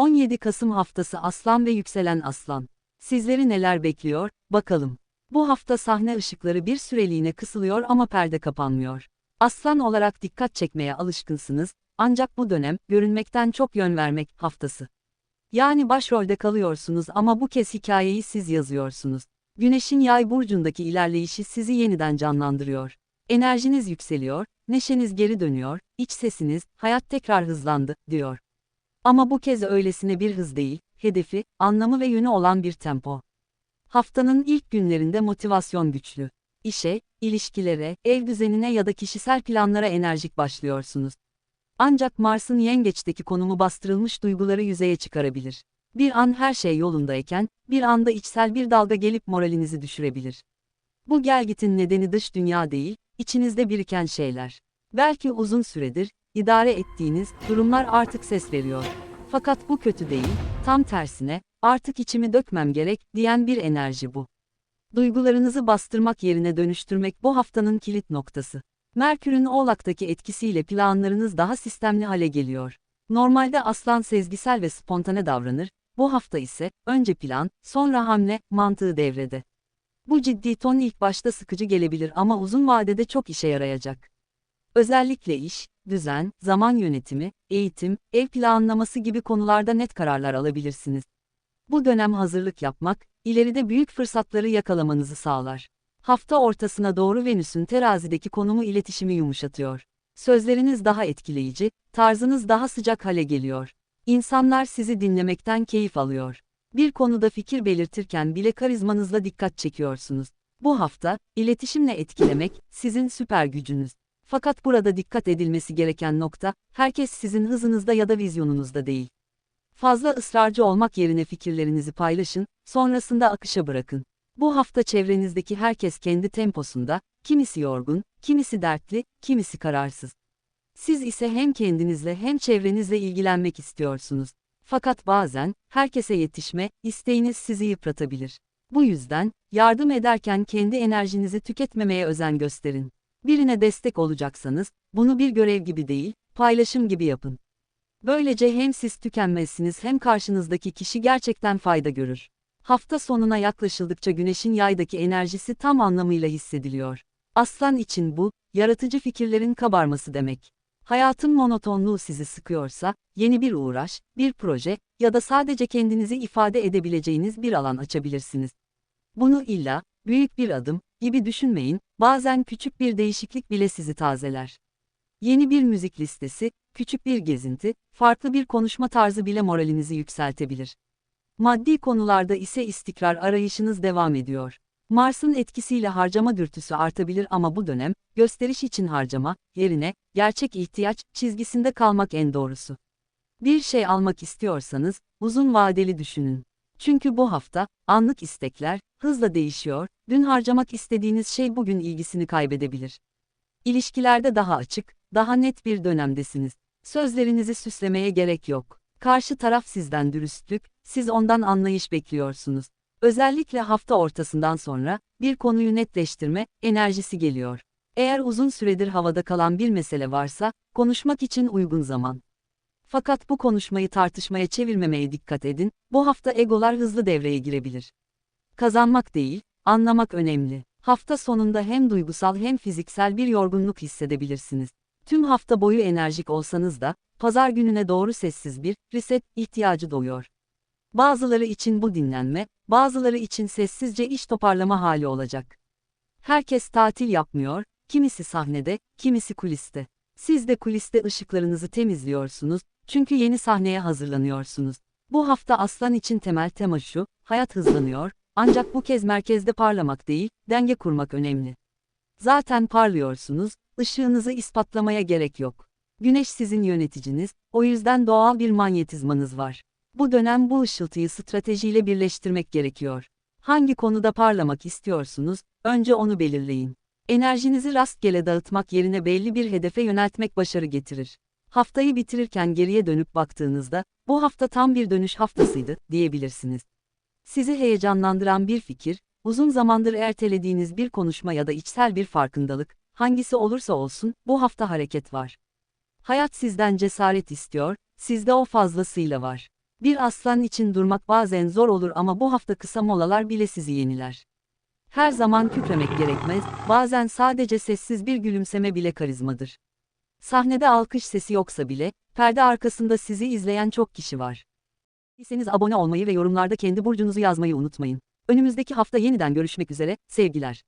17 Kasım haftası Aslan ve Yükselen Aslan. Sizleri neler bekliyor, bakalım. Bu hafta sahne ışıkları bir süreliğine kısılıyor ama perde kapanmıyor. Aslan olarak dikkat çekmeye alışkınsınız, ancak bu dönem, görünmekten çok yön vermek haftası. Yani başrolde kalıyorsunuz ama bu kez hikayeyi siz yazıyorsunuz. Güneşin yay burcundaki ilerleyişi sizi yeniden canlandırıyor. Enerjiniz yükseliyor, neşeniz geri dönüyor, iç sesiniz, hayat tekrar hızlandı, diyor. Ama bu kez öylesine bir hız değil, hedefi, anlamı ve yönü olan bir tempo. Haftanın ilk günlerinde motivasyon güçlü. İşe, ilişkilere, ev düzenine ya da kişisel planlara enerjik başlıyorsunuz. Ancak Mars'ın yengeçteki konumu bastırılmış duyguları yüzeye çıkarabilir. Bir an her şey yolundayken, bir anda içsel bir dalga gelip moralinizi düşürebilir. Bu gelgitin nedeni dış dünya değil, içinizde biriken şeyler. Belki uzun süredir, idare ettiğiniz durumlar artık ses veriyor. Fakat bu kötü değil, tam tersine, artık içimi dökmem gerek, diyen bir enerji bu. Duygularınızı bastırmak yerine dönüştürmek bu haftanın kilit noktası. Merkür'ün Oğlak'taki etkisiyle planlarınız daha sistemli hale geliyor. Normalde aslan sezgisel ve spontane davranır, bu hafta ise, önce plan, sonra hamle, mantığı devrede. Bu ciddi ton ilk başta sıkıcı gelebilir ama uzun vadede çok işe yarayacak. Özellikle iş, düzen, zaman yönetimi, eğitim, ev planlaması gibi konularda net kararlar alabilirsiniz. Bu dönem hazırlık yapmak, ileride büyük fırsatları yakalamanızı sağlar. Hafta ortasına doğru Venüs'ün terazideki konumu iletişimi yumuşatıyor. Sözleriniz daha etkileyici, tarzınız daha sıcak hale geliyor. İnsanlar sizi dinlemekten keyif alıyor. Bir konuda fikir belirtirken bile karizmanızla dikkat çekiyorsunuz. Bu hafta, iletişimle etkilemek, sizin süper gücünüz. Fakat burada dikkat edilmesi gereken nokta, herkes sizin hızınızda ya da vizyonunuzda değil. Fazla ısrarcı olmak yerine fikirlerinizi paylaşın, sonrasında akışa bırakın. Bu hafta çevrenizdeki herkes kendi temposunda, kimisi yorgun, kimisi dertli, kimisi kararsız. Siz ise hem kendinizle hem çevrenizle ilgilenmek istiyorsunuz. Fakat bazen, herkese yetişme, isteğiniz sizi yıpratabilir. Bu yüzden, yardım ederken kendi enerjinizi tüketmemeye özen gösterin. Birine destek olacaksanız, bunu bir görev gibi değil, paylaşım gibi yapın. Böylece hem siz tükenmezsiniz hem karşınızdaki kişi gerçekten fayda görür. Hafta sonuna yaklaşıldıkça güneşin yaydaki enerjisi tam anlamıyla hissediliyor. Aslan için bu, yaratıcı fikirlerin kabarması demek. Hayatın monotonluğu sizi sıkıyorsa, yeni bir uğraş, bir proje ya da sadece kendinizi ifade edebileceğiniz bir alan açabilirsiniz. Bunu illa, büyük bir adım gibi düşünmeyin, bazen küçük bir değişiklik bile sizi tazeler. Yeni bir müzik listesi, küçük bir gezinti, farklı bir konuşma tarzı bile moralinizi yükseltebilir. Maddi konularda ise istikrar arayışınız devam ediyor. Mars'ın etkisiyle harcama dürtüsü artabilir ama bu dönem, gösteriş için harcama, yerine, gerçek ihtiyaç, çizgisinde kalmak en doğrusu. Bir şey almak istiyorsanız, uzun vadeli düşünün. Çünkü bu hafta, anlık istekler, hızla değişiyor, dün harcamak istediğiniz şey bugün ilgisini kaybedebilir. İlişkilerde daha açık, daha net bir dönemdesiniz. Sözlerinizi süslemeye gerek yok. Karşı taraf sizden dürüstlük, siz ondan anlayış bekliyorsunuz. Özellikle hafta ortasından sonra, bir konuyu netleştirme, enerjisi geliyor. Eğer uzun süredir havada kalan bir mesele varsa, konuşmak için uygun zaman. Fakat bu konuşmayı tartışmaya çevirmemeye dikkat edin, bu hafta egolar hızlı devreye girebilir. Kazanmak değil, anlamak önemli. Hafta sonunda hem duygusal hem fiziksel bir yorgunluk hissedebilirsiniz. Tüm hafta boyu enerjik olsanız da, pazar gününe doğru sessiz bir reset ihtiyacı doğuyor. Bazıları için bu dinlenme, bazıları için sessizce iş toparlama hali olacak. Herkes tatil yapmıyor, kimisi sahnede, kimisi kuliste. Siz de kuliste ışıklarınızı temizliyorsunuz, çünkü yeni sahneye hazırlanıyorsunuz. Bu hafta aslan için temel tema şu, hayat hızlanıyor, ancak bu kez merkezde parlamak değil, denge kurmak önemli. Zaten parlıyorsunuz, ışığınızı ispatlamaya gerek yok. Güneş sizin yöneticiniz, o yüzden doğal bir manyetizmanız var. Bu dönem bu ışıltıyı stratejiyle birleştirmek gerekiyor. Hangi konuda parlamak istiyorsunuz, önce onu belirleyin. Enerjinizi rastgele dağıtmak yerine belli bir hedefe yöneltmek başarı getirir. Haftayı bitirirken geriye dönüp baktığınızda, bu hafta tam bir dönüş haftasıydı, diyebilirsiniz. Sizi heyecanlandıran bir fikir, uzun zamandır ertelediğiniz bir konuşma ya da içsel bir farkındalık, hangisi olursa olsun, bu hafta hareket var. Hayat sizden cesaret istiyor, sizde o fazlasıyla var. Bir aslan için durmak bazen zor olur ama bu hafta kısa molalar bile sizi yeniler. Her zaman kükremek gerekmez, bazen sadece sessiz bir gülümseme bile karizmadır. Sahnede alkış sesi yoksa bile, perde arkasında sizi izleyen çok kişi var. Değilseniz abone olmayı ve yorumlarda kendi burcunuzu yazmayı unutmayın. Önümüzdeki hafta yeniden görüşmek üzere, sevgiler.